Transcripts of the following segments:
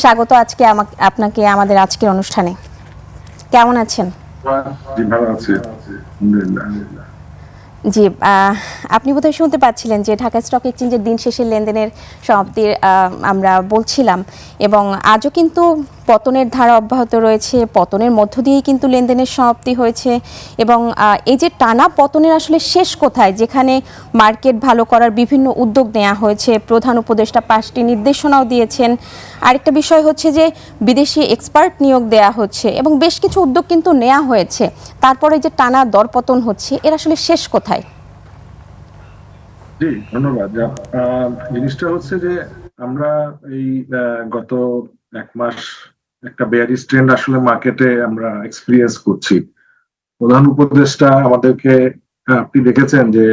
স্বাগত আজকে আমাকে আপনাকে আমাদের আজকের অনুষ্ঠানে। কেমন আছেন? জি ভালো আছি। আলহামদুলিল্লাহ। জি আহ, আপনি বোধহয় শুনতে পাচ্ছিলেন যে ঢাকা স্টক এক্সচেঞ্জের দিন শেষের লেনদেনের সমাপ্তির আহ, আমরা বলছিলাম এবং আজও কিন্তু পতনের ধারা অব্যাহত রয়েছে, পতনের মধ্য দিয়েই কিন্তু লেনদেনের সমাপ্তি হয়েছে এবং এই যে টানা পতনের আসলে শেষ কোথায়? যেখানে মার্কেট ভালো করার বিভিন্ন উদ্যোগ নেওয়া হয়েছে, প্রধান উপদেষ্টা পাঁচটি নির্দেশনাও দিয়েছেন। আরেকটা বিষয় হচ্ছে যে বিদেশি এক্সপার্ট নিয়োগ দেয়া হচ্ছে এবং বেশ কিছু উদ্যোগ কিন্তু নেওয়া হয়েছে। তারপরে যে টানা দরপতন হচ্ছে, এর আসলে শেষ কোথায়? জি, ধন্যবাদ। জিনিসটা হচ্ছে যে আমরা এই গত এক মাস একটা বেয়ারিস ট্রেন্ড আসলে মার্কেটে আমরা এক্সপিরিয়েন্স করছি। প্রধান উপদেষ্টা আমাদেরকে আপনি দেখেছেন যে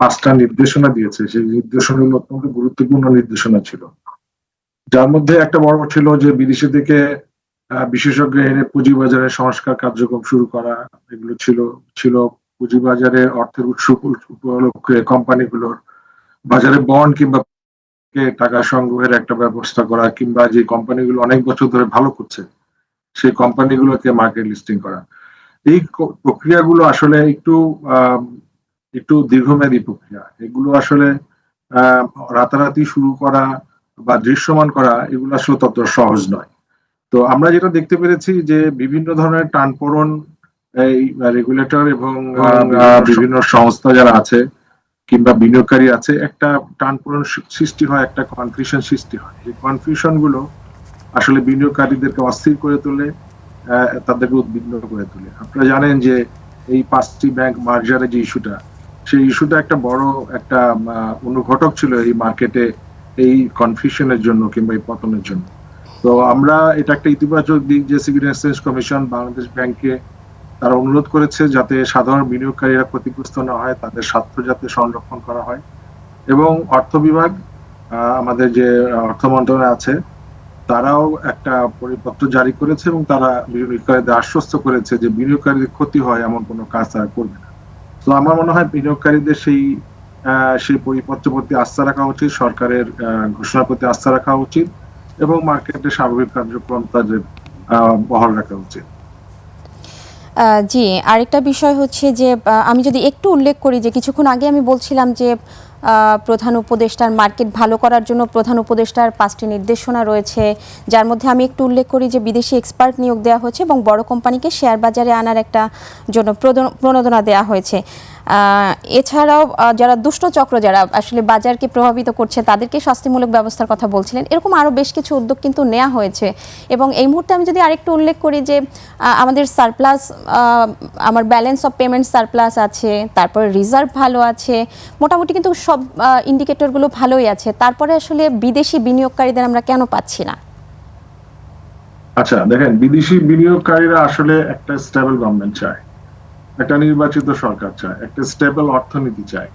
পাঁচটা নির্দেশনা দিয়েছে। সেই নির্দেশনাগুলো অত্যন্ত গুরুত্বপূর্ণ নির্দেশনা ছিল। যার মধ্যে একটা বড় ছিল যে, বিদেশি থেকে বিশেষজ্ঞ এনে পুঁজিবাজারে সংস্কার কার্যক্রম শুরু করা, এগুলো ছিল ছিল পুঁজিবাজারে অর্থের উৎস উপলক্ষে কোম্পানিগুলোর বাজারে বন্ড কিংবা কে টাকা সংগ্রহের একটা ব্যবস্থা করা কিংবা যে কোম্পানিগুলো অনেক বছর ধরে ভালো করছে সেই কোম্পানিগুলোকে মার্কেট লিস্টিং করা। এই প্রক্রিয়াগুলো আসলে একটু একটু দীর্ঘমেয়াদী প্রক্রিয়া। এগুলো আসলে আহ, রাতারাতি শুরু করা বা দৃশ্যমান করা এগুলো আসলে তত সহজ নয়। তো আমরা যেটা দেখতে পেরেছি যে বিভিন্ন ধরনের টানপোড়ন এই রেগুলেটর এবং বিভিন্ন সংস্থা যারা আছে কিংবা বিনিয়োগকারী আছে, একটা টানপূরণ সৃষ্টি হয়, একটা কনফিউশন সৃষ্টি হয়। এই কনফিউশনগুলো আসলে বিনিয়োগকারীদেরকে অস্থির করে তোলে তাদেরকে উদ্বিগ্ন করে তোলে। আপনারা জানেন যে এই পাঁচটি ব্যাংক মার্জারের যে ইস্যুটা সেই ইস্যুটা একটা বড় একটা অনুঘটক ছিল এই মার্কেটে এই কনফিউশনের জন্য কিংবা এই পতনের জন্য। তো আমরা এটা একটা ইতিবাচক দিক, যে সিভিল এক্সচেঞ্জ কমিশন বাংলাদেশ ব্যাংকে তারা অনুরোধ করেছে যাতে সাধারণ বিনিয়োগকারীরা ক্ষতিগ্রস্ত না হয়, তাদের স্বার্থ যাতে সংরক্ষণ করা হয়। এবং অর্থ বিভাগ আমাদের যে অর্থ মন্ত্রণালয় আছে, তারাও একটা পরিপত্র জারি করেছে এবং তারা বিনিয়োগকারীদের আশ্বস্ত করেছে যে বিনিয়োগকারীদের ক্ষতি হয় এমন কোনো কাজ তারা করবে না। তো আমার মনে হয় বিনিয়োগকারীদের সেই সেই পরিপত্রের প্রতি আস্থা রাখা উচিত, সরকারের ঘোষণার প্রতি আস্থা রাখা উচিত এবং মার্কেটে স্বাভাবিক কার্যক্রম তাদের বহাল রাখা উচিত। জি, আরেকটা বিষয় হচ্ছে যে আমি যদি একটু উল্লেখ করি যে কিছুক্ষণ আগে আমি বলছিলাম যে প্রধান উপদেষ্টার মার্কেট ভালো করার জন্য প্রধান উপদেষ্টার পাঁচটি নির্দেশনা রয়েছে, যার মধ্যে আমি একটু উল্লেখ করি যে বিদেশি এক্সপার্ট নিয়োগ দেওয়া হয়েছে এবং বড় কোম্পানিকে শেয়ার বাজারে আনার একটা জন্য প্রণোদনা দেওয়া হয়েছে। এছাড়াও যারা দুষ্ট চক্র, যারা আসলে বাজারকে প্রভাবিত করছে, তাদেরকে শাস্তিমূলক ব্যবস্থার কথা বলছিলেন। এরকম আরও বেশ কিছু উদ্যোগ কিন্তু নেওয়া হয়েছে। এবং এই মুহূর্তে আমি যদি আরেকটু উল্লেখ করি যে আমাদের সারপ্লাস আমার ব্যালেন্স অফ পেমেন্ট সারপ্লাস আছে, তারপরে রিজার্ভ ভালো আছে, মোটামুটি কিন্তু সব ইন্ডিকেটরগুলো ভালোই আছে। তারপরে আসলে বিদেশি বিনিয়োগকারীদের আমরা কেন পাচ্ছি না? আচ্ছা দেখেন, বিদেশি বিনিয়োগকারীরা আসলে একটা স্টেবল গভর্নমেন্ট চায়। একটা নির্বাচিত সরকার চায়, একটা স্টেবল অর্থনীতি চায়।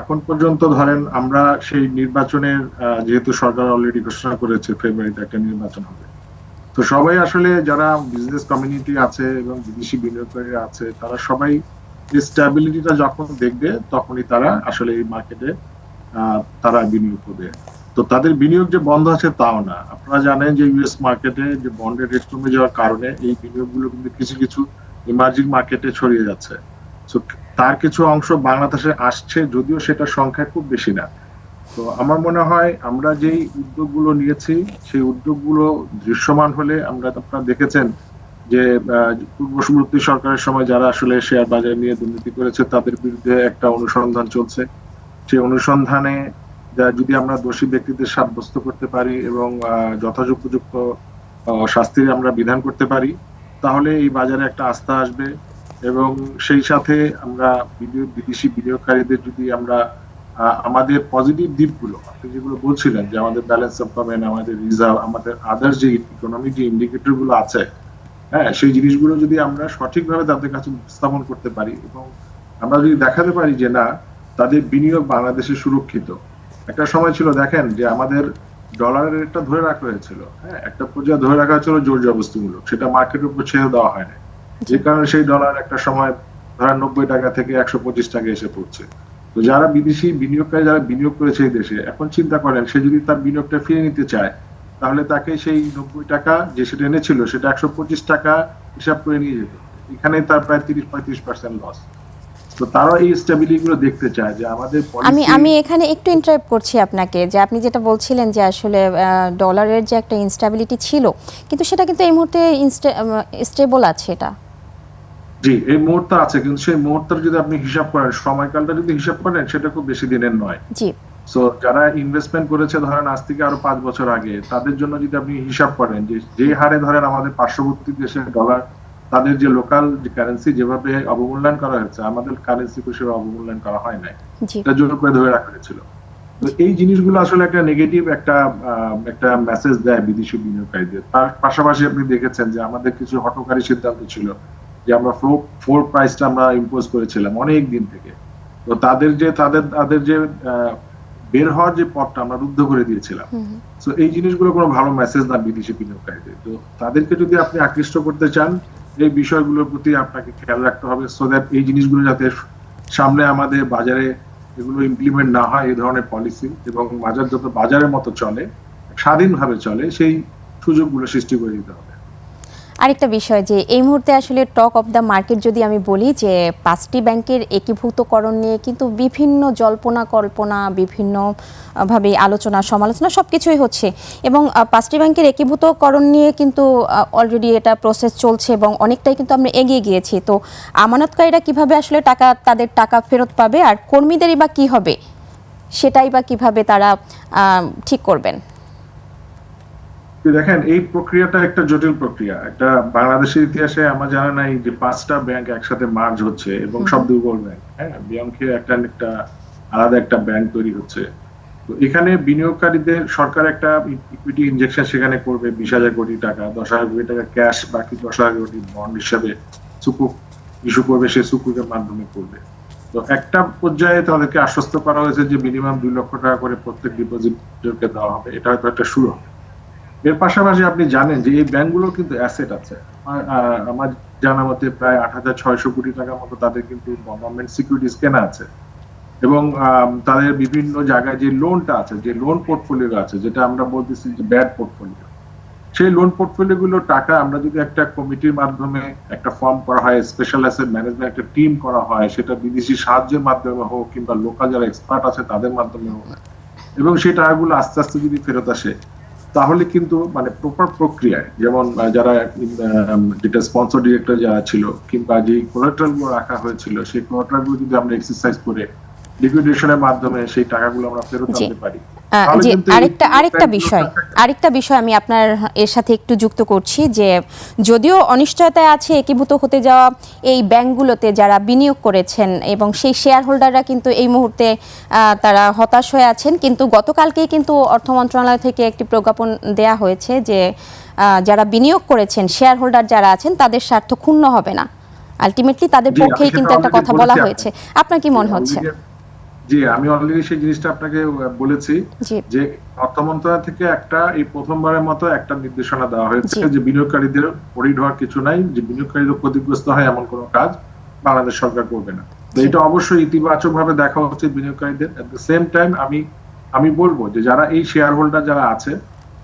এখন পর্যন্ত ধরেন আমরা সেই নির্বাচনের যেহেতু সরকার অলরেডি ঘোষণা করেছে ফেব্রুয়ারিতে একটা নির্বাচন হবে। তো সবাই আসলে যারা বিজনেস কমিউনিটি আছে এবং বিদেশি বিনিয়োগকারীরা আছে, তারা সবাই স্ট্যাবিলিটিটা যখন দেখবে, তখনই তারা আসলে এই মার্কেটে তারা বিনিয়োগ করবে। তো তাদের বিনিয়োগ যে বন্ধ আছে তাও না। আপনারা জানেন যে ইউএস মার্কেটে যে বন্ডের রেট কমে যাওয়ার কারণে এই বিনিয়োগগুলো কিন্তু কিছু কিছু ইমার্জিং মার্কেটে ছড়িয়ে যাচ্ছে। তো তার কিছু অংশ বাংলাদেশে আসছে যদিও সেটা সংখ্যা খুব বেশি না। তো আমার মনে হয় আমরা যেই উদ্যোগগুলো নিয়েছি সেই উদ্যোগগুলো দৃশ্যমান হলে আমরা আপনারা দেখেছেন যে পূর্ববর্তী সরকারের সময় যারা আসলে শেয়ার বাজার নিয়ে দুর্নীতি করেছে তাদের বিরুদ্ধে একটা অনুসন্ধান চলছে। সেই অনুসন্ধানে যদি আমরা দোষী ব্যক্তিদের সাব্যস্ত করতে পারি এবং আহ, শাস্তির আমরা বিধান করতে পারি তাহলে এই বাজারে একটা আস্থা আসবে এবং সেই সাথে আমরা বিনিয়োগ বিদেশি বিনিয়োগকারীদের যদি আমরা আমাদের পজিটিভ দিকগুলো, আপনি যেগুলো বলছিলেন যে আমাদের ব্যালেন্স অফ পেমেন্ট আমাদের রিজার্ভ আমাদের আদার্স যে ইকোনমিক যে ইন্ডিকেটরগুলো আছে হ্যাঁ সেই জিনিসগুলো যদি আমরা সঠিকভাবে তাদের কাছে উপস্থাপন করতে পারি এবং আমরা যদি দেখাতে পারি যে না, তাদের বিনিয়োগ বাংলাদেশে সুরক্ষিত। একটা সময় ছিল, দেখেন যে আমাদের ডলারের রেটটা ধরে রাখা হয়েছিল। হ্যাঁ একটা পর্যায়ে ধরে রাখা হয়েছিল জোর জবস্তিমূলক সেটা মার্কেটের উপর ছেড়ে দেওয়া হয় না যে কারণে সেই ডলার একটা সময় ধরেন নব্বই টাকা থেকে একশো পঁচিশ টাকা এসে পড়ছে। তো যারা বিদেশি বিনিয়োগকারী যারা বিনিয়োগ করেছে এই দেশে এখন চিন্তা করেন সে যদি তার বিনিয়োগটা ফিরে নিতে চায় তাহলে তাকে সেই নব্বই টাকা যে সেটা এনেছিল সেটা একশো পঁচিশ টাকা হিসাব করে নিয়ে যেত। এখানে তার প্রায় তিরিশ পঁয়ত্রিশ পার্সেন্ট লস তো তারা এই স্টেবিলিটি গুলো দেখতে চায় যে আমাদের আমি আমি এখানে একটু ইন্টারাপ্ট করছি আপনাকে যে আপনি যেটা বলছিলেন যে আসলে ডলারের যে একটা ইনস্টেবিলিটি ছিল কিন্তু সেটা কিন্তু এই মুহূর্তে স্টেবল আছে এটা। জি এই মুহূর্ত আছে কিন্তু সেই মুহূর্তের যদি আপনি হিসাব করেন সময়কালটা যদি হিসাব করেন সেটা খুব বেশি দিনের নয়। জি। সো যারা ইনভেস্টমেন্ট করেছে ধরেন আজ থেকে আরও পাঁচ বছর আগে তাদের জন্য যদি আপনি হিসাব করেন যে যে হারে ধরেন আমাদের পার্শ্ববর্তী দেশের ডলার তাদের যে লোকাল যে কারেন্সি যেভাবে অবমূল্যায়ন করা হয়েছে আমাদের কারেন্সি সেভাবে অবমূল্যায়ন করা হয় নাই। এটা জোর করে ধরে রাখা হয়েছিল। তো এই জিনিসগুলো আসলে একটা নেগেটিভ একটা একটা মেসেজ দেয় বিদেশি বিনিয়োগকারীদের। তার পাশাপাশি আপনি দেখেছেন যে আমাদের কিছু হটকারী সিদ্ধান্ত ছিল যে আমরা ফ্লো ফোর প্রাইসটা আমরা ইম্পোজ করেছিলাম অনেক দিন থেকে। তো তাদের যে তাদের তাদের যে বের হওয়ার যে পথটা আমরা রুদ্ধ করে দিয়েছিলাম। তো এই জিনিসগুলো কোনো ভালো মেসেজ না বিদেশি বিনিয়োগকারীদের। তো তাদেরকে যদি আপনি আকৃষ্ট করতে চান এই বিষয়গুলোর প্রতি আপনাকে খেয়াল রাখতে হবে সো দ্যাট এই জিনিসগুলো যাতে সামনে আমাদের বাজারে এগুলো ইমপ্লিমেন্ট না হয়, এই ধরনের পলিসি এবং বাজার যত বাজারের মতো চলে, স্বাধীনভাবে চলে, সেই সুযোগগুলো সৃষ্টি করে দিতে হবে। আরেকটা বিষয় যে এই মুহূর্তে আসলে টক অফ দ্য মার্কেট যদি আমি বলি যে পাঁচটি ব্যাংকের একীভূতকরণ নিয়ে কিন্তু বিভিন্ন জল্পনা কল্পনা বিভিন্ন আহ, ভাবে আলোচনা সমালোচনা সব কিছুই হচ্ছে। এবং পাঁচটি ব্যাংকের একীভূতকরণ নিয়ে কিন্তু অলরেডি এটা প্রসেস চলছে এবং অনেকটাই কিন্তু আমরা এগিয়ে গিয়েছি। তো আমানতকারীরা কীভাবে আসলে টাকা তাদের টাকা ফেরত পাবে আর কর্মীদেরই বা কি হবে? সেটাই বা কীভাবে তারা ঠিক করবেন? দেখেন এই প্রক্রিয়াটা একটা জটিল প্রক্রিয়া। একটা বাংলাদেশের ইতিহাসে আমার জানা নাই যে পাঁচটা ব্যাংক একসাথে মার্জ হচ্ছে এবং সব দুর্বল ব্যাংক হ্যাঁ? ব্যাংকে একটা একটা আলাদা একটা ব্যাংক তৈরি হচ্ছে। তো এখানে বিনিয়োগকারীদের সরকার একটা ইকুইটি ইনজেকশন সেখানে করবে বিশ হাজার কোটি টাকা দশ হাজার কোটি টাকা ক্যাশ বাকি দশ হাজার কোটি বন্ড হিসাবে সুকুক ইস্যু করবে সে সুকুকের মাধ্যমে করবে। তো একটা পর্যায়ে তাদেরকে আশ্বস্ত করা হয়েছে যে মিনিমাম দুই লক্ষ টাকা করে প্রত্যেক ডিপোজিটরকে দেওয়া হবে। এটা হয়তো একটা শুরু হবে। এর পাশাপাশি আপনি জানেন যে এই ব্যাংকগুলো কিন্তু অ্যাসেট আছে। আমার, জানা মতে প্রায় আট হাজার ছয়শো কোটি টাকার মতো তাদের কিন্তু গভর্নমেন্ট সিকিউরিটিজ কেনা আছে। এবং তাদের বিভিন্ন জায়গায় যে লোনটা আছে যে লোন পোর্টফোলিও আছে যেটা আমরা বলতেছি যে ব্যাড পোর্টফোলিও সেই লোন পোর্টফোলিও গুলোর টাকা আমরা যদি একটা কমিটির মাধ্যমে একটা ফর্ম করা হয় স্পেশাল অ্যাসেট ম্যানেজমেন্ট একটা টিম করা হয় সেটা বিদেশি সাহায্যের মাধ্যমে হোক কিংবা লোকাল যারা এক্সপার্ট আছে তাদের মাধ্যমে হোক এবং সেই টাকাগুলো আস্তে আস্তে যদি ফেরত আসে তাহলে কিন্তু মানে প্রপার প্রক্রিয়ায়, যেমন যারা যেটা স্পন্সর ডিরেক্টর যারা ছিল, কিংবা যে কোলাট্রালগুলো রাখা হয়েছিল, সেই কোলাট্রালগুলো যদি আমরা এক্সারসাইজ করে লিকুইডেশনের মাধ্যমে সেই টাকাগুলো আমরা ফেরত আনতে পারি। জি আরেকটা আরেকটা বিষয় আরেকটা বিষয় আমি আপনার এর সাথে একটু যুক্ত করছি যে যদিও অনিশ্চয়তায় আছে একীভূত হতে যাওয়া এই ব্যাংকগুলোতে যারা বিনিয়োগ করেছেন এবং সেই শেয়ার হোল্ডাররা কিন্তু এই মুহূর্তে তারা হতাশ হয়ে আছেন। কিন্তু গতকালকেই কিন্তু অর্থ মন্ত্রণালয় থেকে একটি প্রজ্ঞাপন দেয়া হয়েছে যে যারা বিনিয়োগ করেছেন শেয়ার হোল্ডার যারা আছেন তাদের স্বার্থ ক্ষুণ্ণ হবে না। আলটিমেটলি তাদের পক্ষেই কিন্তু একটা কথা বলা হয়েছে। আপনার কি মনে হচ্ছে? জি আমি অলরেডি সেই জিনিসটা আপনাকে বলেছি যে অর্থ মন্ত্রণালয় থেকে একটা এই প্রথমবারের মতো একটা নির্দেশনা দেওয়া হয়েছে যে বিনিয়োগকারীদের পরিড হওয়ার কিছু নাই যে বিনিয়োগকারীদের ক্ষতিগ্রস্ত হয় এমন কোনো কাজ বাংলাদেশ সরকার করবে না। এটা অবশ্যই ইতিবাচক ভাবে দেখা উচিত বিনিয়োগকারীদের। এট দ্য সেম টাইম আমি আমি বলব যে যারা এই শেয়ার হোল্ডার যারা আছে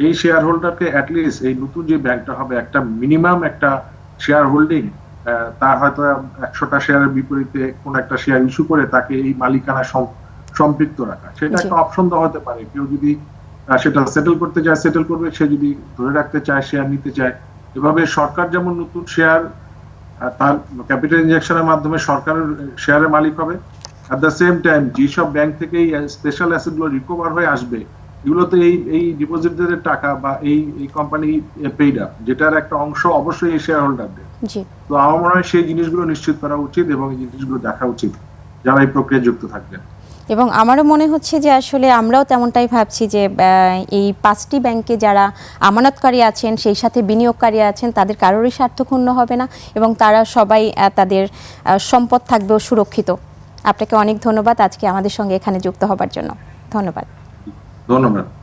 এই শেয়ার হোল্ডারকে অ্যাটলিস্ট এই নতুন যে ব্যাংকটা হবে একটা মিনিমাম একটা শেয়ার হোল্ডিং তার হয়তো একশোটা শেয়ারের বিপরীতে কোন একটা শেয়ার ইস্যু করে তাকে এই মালিকানা সম্পৃক্ত রাখা। সেটা একটা অপশন দেওয়া হতে পারে। কেউ যদি সেটা সেটেল করতে চায় সেটেল করবে সে যদি ধরে রাখতে চায় শেয়ার নিতে চায়। এভাবে সরকার যেমন নতুন শেয়ার তার ক্যাপিটাল ইনজেকশনের মাধ্যমে সরকারের শেয়ারের মালিক হবে অ্যাট দ্য সেম টাইম যেসব ব্যাংক থেকে এই স্পেশাল অ্যাসেটগুলো রিকভার হয়ে আসবে এগুলোতে এই এই ডিপোজিটদের টাকা বা এই এই কোম্পানি পেইড আপ যেটার একটা অংশ অবশ্যই এই শেয়ার হোল্ডারদের জি। তো আমার মনে হয় সেই জিনিসগুলো নিশ্চিত করা উচিত এবং এই জিনিসগুলো দেখা উচিত যারা এই প্রক্রিয়ায় যুক্ত থাকবেন। এবং আমারও মনে হচ্ছে যে আসলে আমরাও তেমনটাই ভাবছি যে এই পাঁচটি ব্যাংকে যারা আমানতকারী আছেন সেই সাথে বিনিয়োগকারী আছেন তাদের কারোরই স্বার্থ ক্ষুণ্ণ হবে না এবং তারা সবাই তাদের সম্পদ থাকবেও সুরক্ষিত। আপনাকে অনেক ধন্যবাদ আজকে আমাদের সঙ্গে এখানে যুক্ত হবার জন্য। ধন্যবাদ। ধন্যবাদ।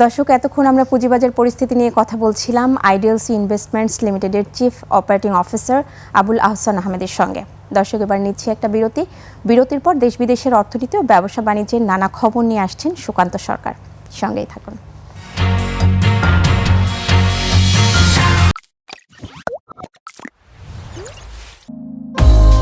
দর্শক, এতক্ষণ আমরা পুঁজিবাজার পরিস্থিতি নিয়ে কথা বলছিলাম আইডিয়ালসি ইনভেস্টমেন্টস লিমিটেডের chief operating officer Abul Ahsan আহমেদের সঙ্গে। দর্শক, এবার নিচ্ছি একটা বিরতি। বিরতির পর দেশ বিদেশের অর্থনীতি ও ব্যবসা বাণিজ্যের নানা খবর নিয়ে আসছেন সুকান্ত সরকার। সঙ্গেই থাকুন।